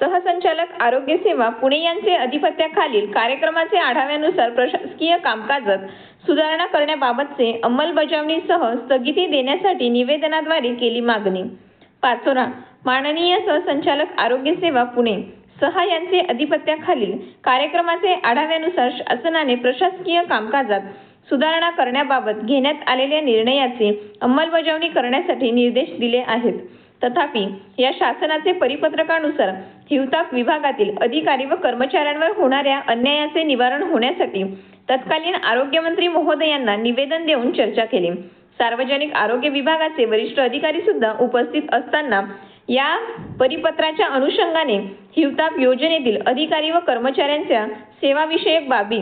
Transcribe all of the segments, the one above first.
सहसंचालक आरोग्य सेवा पुणे यांचे अधिपत्याखालील कार्यक्रमाचे आढाव्यानुसार प्रशासकीय कामकाजात सुधारणा करण्याबाबतचे अंमलबजावणीसह स्थगिती देण्यासाठी निवेदनाद्वारे केली मागणी. पाचोरा माननीय सहसंचालक आरोग्य सेवा पुणे सहा यांचे अधिपत्याखालील कार्यक्रमाचे आढाव्यानुसार शासनाने प्रशासकीय कामकाजात सुधारणा करण्याबाबत घेण्यात आलेल्या निर्णयाची अंमलबजावणी करण्यासाठी निर्देश दिले आहेत. तथापि या शासनाचे परिपत्रकानुसार हिवताप विभागातील अधिकारी व कर्मचाऱ्यांवर होणाऱ्या अन्यायाचे निवारण होण्यासाठी तत्कालीन आरोग्यमंत्री महोदयांना निवेदन देऊन चर्चा केली. सार्वजनिक आरोग्य विभागाचे वरिष्ठ अधिकारी सुद्धा उपस्थित असताना या परिपत्राच्या अनुषंगाने हिवताप योजनेतील अधिकारी व कर्मचाऱ्यांच्या सेवाविषयक बाबी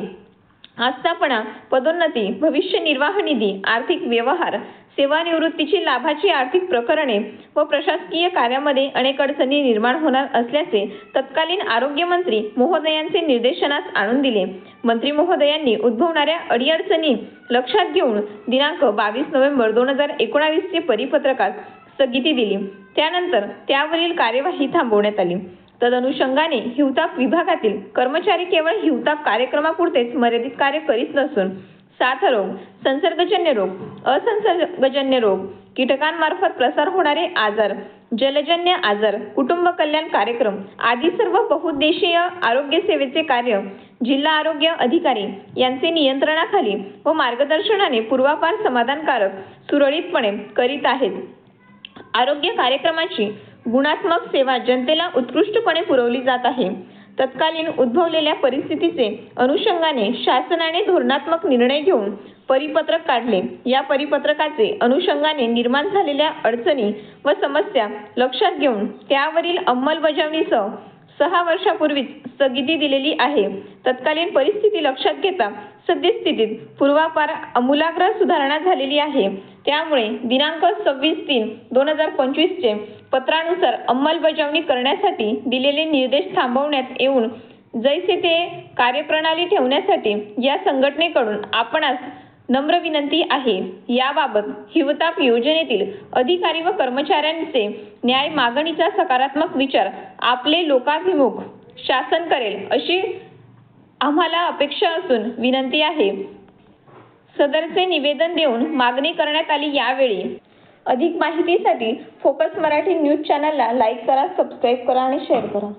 आस्थापना पदोन्नती भविष्य निर्वाह निधी आर्थिक व्यवहार सेवानिवृत्तीची लाभाची आर्थिक प्रकरणे व प्रशासकीय कार्यामध्ये अनेक अडचणी निर्माण होणार असल्याचे तत्कालीन आरोग्यमंत्री महोदयांचे निर्देशनास आणून दिले. मंत्री महोदयांनी उद्भवणाऱ्या अडीअडचणी लक्षात घेऊन दिनांक बावीस नोव्हेंबर दोन हजार एकोणावीसचे परिपत्रकात स्थगिती दिली. त्यानंतर त्यावरील कार्यवाही थांबवण्यात आली. तदनुषंगाने हिवताप विभागातील कर्मचारी केवळ हिवताप कार्यक्रमापुरतेच मर्यादित कार्य करीत नसून साथरोग संसर्गजन्य रोग असंसर्गजन्य रोग कीटकांमार्फत प्रसार होणारे आजार जलजन्य आजार कुटुंब कल्याण कार्यक्रम आदी सर्व बहुउद्देशीय आरोग्य सेवेचे कार्य जिल्हा आरोग्य अधिकारी यांचे नियंत्रणाखाली व मार्गदर्शनाने पूर्वापार समाधानकारक सुरळीतपणे करीत आहेत. आरोग्य कार्यक्रमाची गुणात्मक सेवा जनतेला उत्कृष्टपणे पुरवली जात आहे. तत्कालीन उद्भवलेल्या परिस्थितीचे अनुषंगाने शासनाने धोरणात्मक निर्णय घेऊन परिपत्रक काढले. या परिपत्रकाचे अनुषंगाने निर्माण झालेल्या अडचणी व समस्या लक्षात घेऊन त्यावरील अंमलबजावणीसह सहा वर्षापूर्वीच स्थगिती दिलेली आहे. तत्कालीन परिस्थिती लक्षात घेता सद्यस्थितीत पूर्वापार आमूलाग्र सुधारणा झालेली आहे. त्यामुळे दिनांक सव्वीस तीन दोन हजार पंचवीसचे पत्रानुसार अंमलबजावणी करण्यासाठी दिलेले निर्देश थांबवण्यात येऊन जैसे ते कार्यप्रणाली ठेवण्यासाठी या संघटनेकडून आपणास नम्र विनंती आहे. याबाबत हिवताप योजनेतील अधिकारी व कर्मचाऱ्यांचे न्याय मागणीचा सकारात्मक विचार आपले लोकाभिमुख शासन करेल अशी आम्हाला अपेक्षा असून विनंती आहे. सदरचे निवेदन देऊन मागणी करण्यात आली यावेळी अधिक माहितीसाठी फोकस मराठी न्यूज चॅनलला लाईक करा सबस्क्राईब करा आणि शेअर करा.